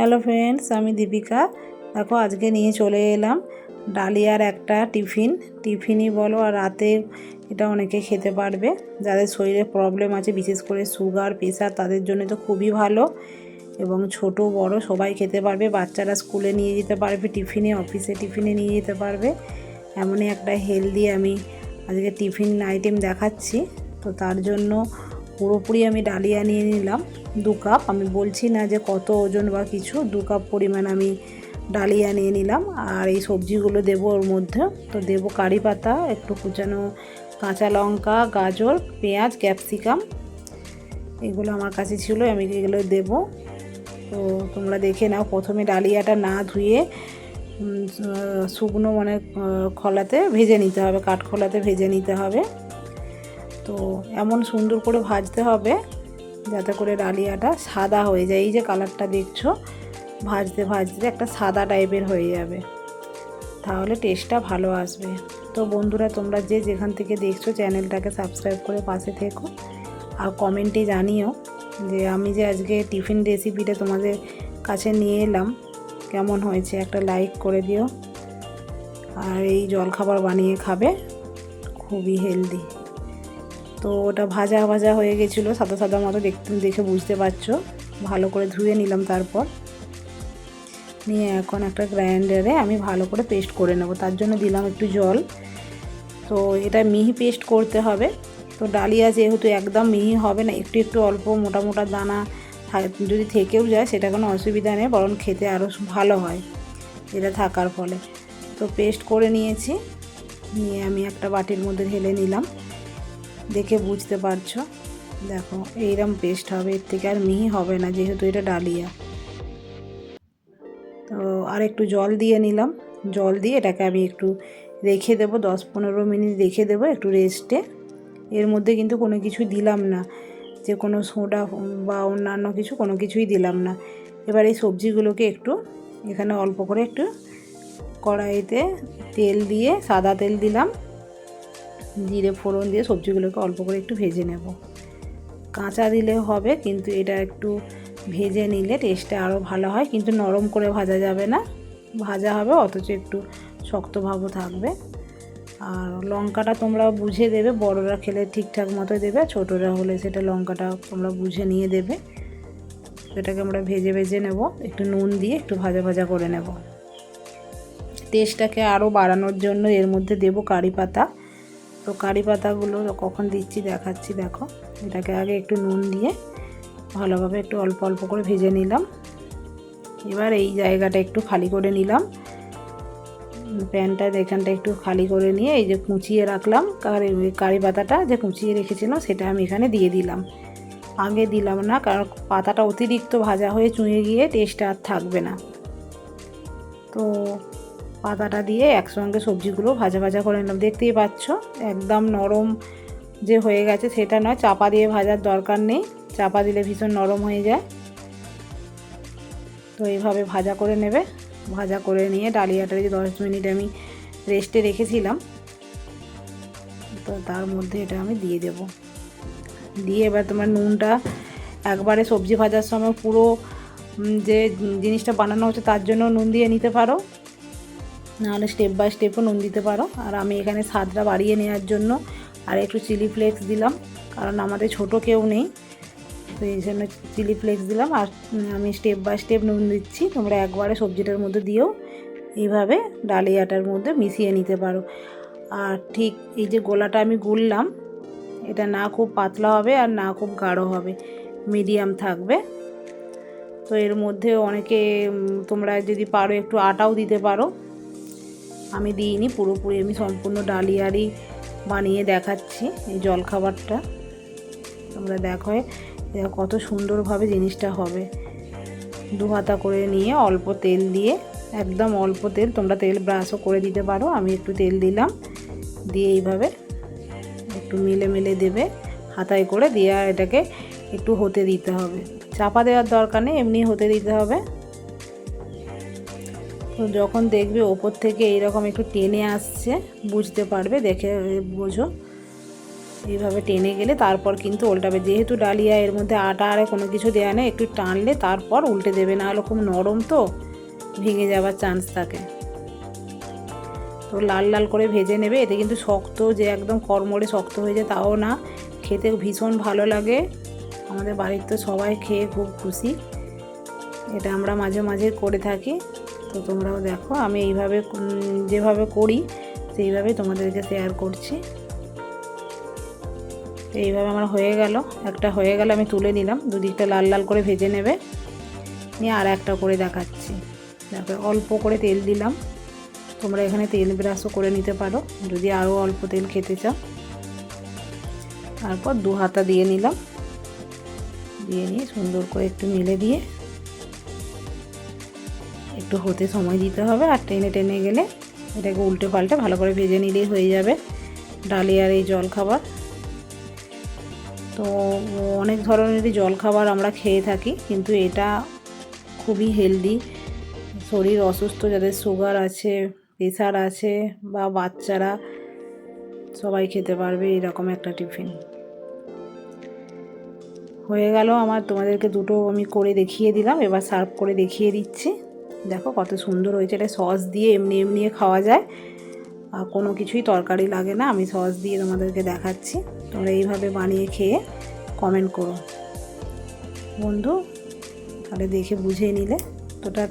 Hello friends, আমি দীপিকা। দেখো, আজকে নিয়ে চলে এলাম ডালিয়ার একটা টিফিন। টিফিনই বলো আর রাতে এটা অনেকে খেতে পারবে। যাদের শরীরে প্রবলেম আছে, বিশেষ করে সুগার প্রেশার তাদের জন্য তো খুবই ভালো। এবং ছোট, বড় সবাই খেতে পারবে। বাচ্চারা স্কুলে নিয়ে যেতে পারবে, টিফিনে অফিসে টিফিনে নিয়ে যেতে পারবে। এমনই একটা হেলদি আমি আজকে টিফিন আইটেম দেখাচ্ছি। তো তার জন্য পুরোপুরি আমি ডালিয়া নিয়ে নিলাম। দু কাপ। আমি বলছি না যে কত ওজন বা কিছু, দু কাপ পরিমাণ আমি ডালিয়া নিয়ে নিলাম। আর এই সবজিগুলো দেবো ওর মধ্যে। তো দেবো কারি পাতা, একটু কুচানো কাঁচা লঙ্কা, গাজর, পেঁয়াজ, ক্যাপসিকাম। এগুলো আমার কাছে ছিল, আমি এগুলো দেবো। তো তোমরা দেখে নাও, প্রথমে ডালিয়াটা না ধুয়ে শুকনো মানে খোলাতে ভেজে নিতে হবে, কাঠখোলাতে ভেজে নিতে হবে। তো এমন সুন্দর করে ভাজতে হবে। যাতে করে ডালিয়াটা সাদা হয়ে যায়। এই যে কালারটা দেখছ, ভাজতে ভাজতে একটা সাদা টাইপের হয়ে যাবে। তাহলে টেস্টটা ভালো আসবে। তো বন্ধুরা, তোমরা যে যেখান থেকে দেখছ চ্যানেলটাকে সাবস্ক্রাইব করে পাশে থেকো। আর কমেন্টে জানিও যে আমি যে আজকে টিফিন রেসিপিটা তোমাদের কাছে নিয়ে এলাম, কেমন হয়েছে একটা লাইক করে দিও। আর এই জলখাবার বানিয়ে খাবে, খুবই হেলদি তো ওটা ভাজা ভাজা হয়ে গেছিল, সাদা সাদা মতো দেখতে দেখে বুঝতে পারছ। ভালো করে ধুয়ে নিলাম তারপর। নিয়ে এখন একটা গ্রাইন্ডারে আমি ভালো করে পেস্ট করে নেব। তার জন্য দিলাম একটু জল। তো এটা মিহি পেস্ট করতে হবে। তো ডালিয়া যেহেতু একদম মিহি হবে না, একটু একটু অল্প মোটা মোটা দানা যদি থেকেও যায় সেটা কোনো অসুবিধা নেই, বরং খেতে আরও ভালো হয়। এটা থাকার ফলে। তো পেস্ট করে নিয়েছি। নিয়ে আমি একটা বাটির মধ্যে ঢেলে নিলাম। দেখে বুঝতে পারছ? দেখো এইরকম পেস্ট হবে, এর থেকে আর মিহি হবে না, যেহেতু এটা ডালিয়া। তো আর একটু জল দিয়ে নিলাম। জল দিয়ে এটাকে আমি একটু রেখে দেবো, দশ পনেরো মিনিট রেখে দেবো একটু রেস্টে এর মধ্যে কিন্তু কোনো কিছু দিলাম না, যে কোনো সোডা বা অন্যান্য কিছু কোনো কিছুই দিলাম না। এবার এই সবজিগুলোকে একটু এখানে অল্প করে একটু কড়াইতে তেল দিয়ে, সাদা তেল দিলাম। জিরে ফোড়ন দিয়ে সবজিগুলোকে অল্প করে একটু ভেজে নেব। কাঁচা দিলে হবে, কিন্তু এটা একটু ভেজে নিলে টেস্টটা আরও ভালো হয়, কিন্তু নরম করে ভাজা যাবে না। ভাজা হবে, অথচ একটু শক্তভাবও থাকবে। আর লঙ্কাটা তোমরা বুঝে দেবে, বড়রা খেলে ঠিকঠাক মতো দেবে, ছোটরা হলে সেটা লঙ্কাটা তোমরা বুঝে নিয়ে দেবে। সেটাকে আমরা ভেজে ভেজে নেব, একটু নুন দিয়ে একটু ভাজা ভাজা করে নেব। টেস্টটাকে আরও বাড়ানোর জন্য এর মধ্যে দেব কারি পাতা। তো কারি পাতাগুলো কখন দিচ্ছি দেখাচ্ছি, দেখো। এটাকে আগে একটু নুন দিয়ে ভালোভাবে একটু অল্প অল্প করে ভেজে নিলাম। এবার এই জায়গাটা একটু খালি করে নিলাম। প্যানটা এখানটা একটু খালি করে নিয়ে এই যে কুচিয়ে রাখলাম। কারি কারি পাতাটা যে কুচিয়ে রেখেছিলাম, সেটা আমি এখানে দিয়ে দিলাম। আগে দিলাম না, কারণ পাতাটা অতিরিক্ত ভাজা হয়ে চুঁয়ে গিয়ে টেস্টটা আর থাকবে না। তো পাতাটা দিয়ে একসঙ্গে সবজিগুলো ভাজা ভাজা করে নিলাম। দেখতেই পাচ্ছ, একদম নরম যে হয়ে গেছে সেটা নয়, চাপা দিয়ে ভাজার দরকার নেই। চাপা দিলে ভীষণ নরম হয়ে যায়। তো এইভাবে ভাজা করে নেবে। ভাজা করে নিয়ে ডালিয়াটা যে দশ মিনিট আমি রেস্টে রেখেছিলাম। তো তার মধ্যে এটা আমি দিয়ে দেব। দিয়ে এবার তোমার নুনটা একবারে সবজি ভাজার সময় পুরো যে জিনিসটা বানানো হচ্ছে তার জন্য নুন দিয়ে নিতে পারো। নাহলে স্টেপ বাই স্টেপও নুন দিতে পারো। আর আমি এখানে স্বাদটা বাড়িয়ে নেওয়ার জন্য আর একটু চিলি ফ্লেক্স দিলাম। কারণ আমাদের ছোট কেউ নেই। তো এই জন্য চিলি ফ্লেক্স দিলাম। আর আমি স্টেপ বাই স্টেপ নুন দিচ্ছি। তোমরা একবারে সবজিটার মধ্যে দিয়েও এইভাবে ডালিয়াটার মধ্যে মিশিয়ে নিতে পারো। আর ঠিক এই যে গোলাটা আমি গুললাম, এটা না খুব পাতলা হবে আর না খুব গাঢ় হবে। মিডিয়াম থাকবে। তো এর মধ্যে অনেকে তোমরা যদি পারো একটু আটাও দিতে পারো। আমি দিইনি, পুরোপুরি আমি সম্পূর্ণ ডালিয়ারই বানিয়ে দেখাচ্ছি এই জলখাবারটা। তোমরা দেখো কত সুন্দরভাবে জিনিসটা হবে। দু হাতা করে নিয়ে অল্প তেল দিয়ে, একদম অল্প তেল, তোমরা তেল ব্রাশও করে দিতে পারো, আমি একটু তেল দিলাম। দিয়ে এইভাবে একটু মিলে মিলে দেবে, হাতায় করে দিয়ে এটাকে একটু হতে দিতে হবে। চাপা দেওয়ার দরকার নেই, এমনি হতে দিতে হবে। যখন দেখবে ওপর থেকে এইরকম একটু টেনে আসছে, বুঝতে পারবে, দেখে বোঝো। এইভাবে টেনে গেলে তারপর কিন্তু উল্টাবে। যেহেতু ডালিয়া এর মধ্যে আটা আরে কোনো কিছু দেওয়া নেই, একটু টানলে তারপর উল্টে দেবে, না হলে খুব নরম তো, ভেঙে যাওয়ার চান্স থাকে। তো লাল লাল করে ভেজে নেবে, এতে কিন্তু শক্ত যে একদম কর্মরে শক্ত হয়ে যায় তাও না। খেতে ভীষণ ভালো লাগে। আমাদের বাড়ির তো সবাই খেয়ে খুব খুশি। এটা আমরা মাঝে মাঝে করে থাকি। তো তোমরাও দেখো, আমি এইভাবে যেভাবে করি, সেইভাবেই তোমাদেরকে শেয়ার করছি। এইভাবে আমার হয়ে গেল। একটা হয়ে গেল, আমি তুলে নিলাম। দুদিকটা লাল লাল করে ভেজে নেবে। নিয়ে আর একটা করে দেখাচ্ছি। দেখো অল্প করে তেল দিলাম। তোমরা এখানে তেল ব্রাশও করে নিতে পারো। যদি আরও অল্প তেল খেতে চাও। তারপর দু হাতা দিয়ে নিলাম। দিয়ে নিয়ে সুন্দর করে একটু মেলে দিয়ে একটু হতে সময় দিতে হবে আর টেনে টেনে গেলে এটাকে উল্টে পাল্টে ভালো করে ভেজে নিলেই হয়ে যাবে। ডালিয়ার এই জল খাবার তো অনেক ধরনেরই জল খাবার আমরা খেয়ে থাকি, কিন্তু এটা খুবই হেলদি শরীর অসুস্থ, যাদের সুগার আছে প্রেশার আছে বা বাচ্চারা, সবাই খেতে পারবে এরকম একটা টিফিন হয়ে গেল আমার, তোমাদেরকে দুটো আমি করে দেখিয়ে দিলাম, এবার সার্ভ করে দেখিয়ে দিচ্ছি। দেখো কত সুন্দর হয়েছে। এটা সস দিয়ে এমনি এমনি খাওয়া যায়। আর কোনো কিছুই তরকারি লাগে না। আমি সস দিয়ে তোমাদেরকে দেখাচ্ছি। তোমরা এইভাবে বানিয়ে খেয়ে কমেন্ট করো। বন্ধু, তাহলে দেখে বুঝে নিলে। তোটা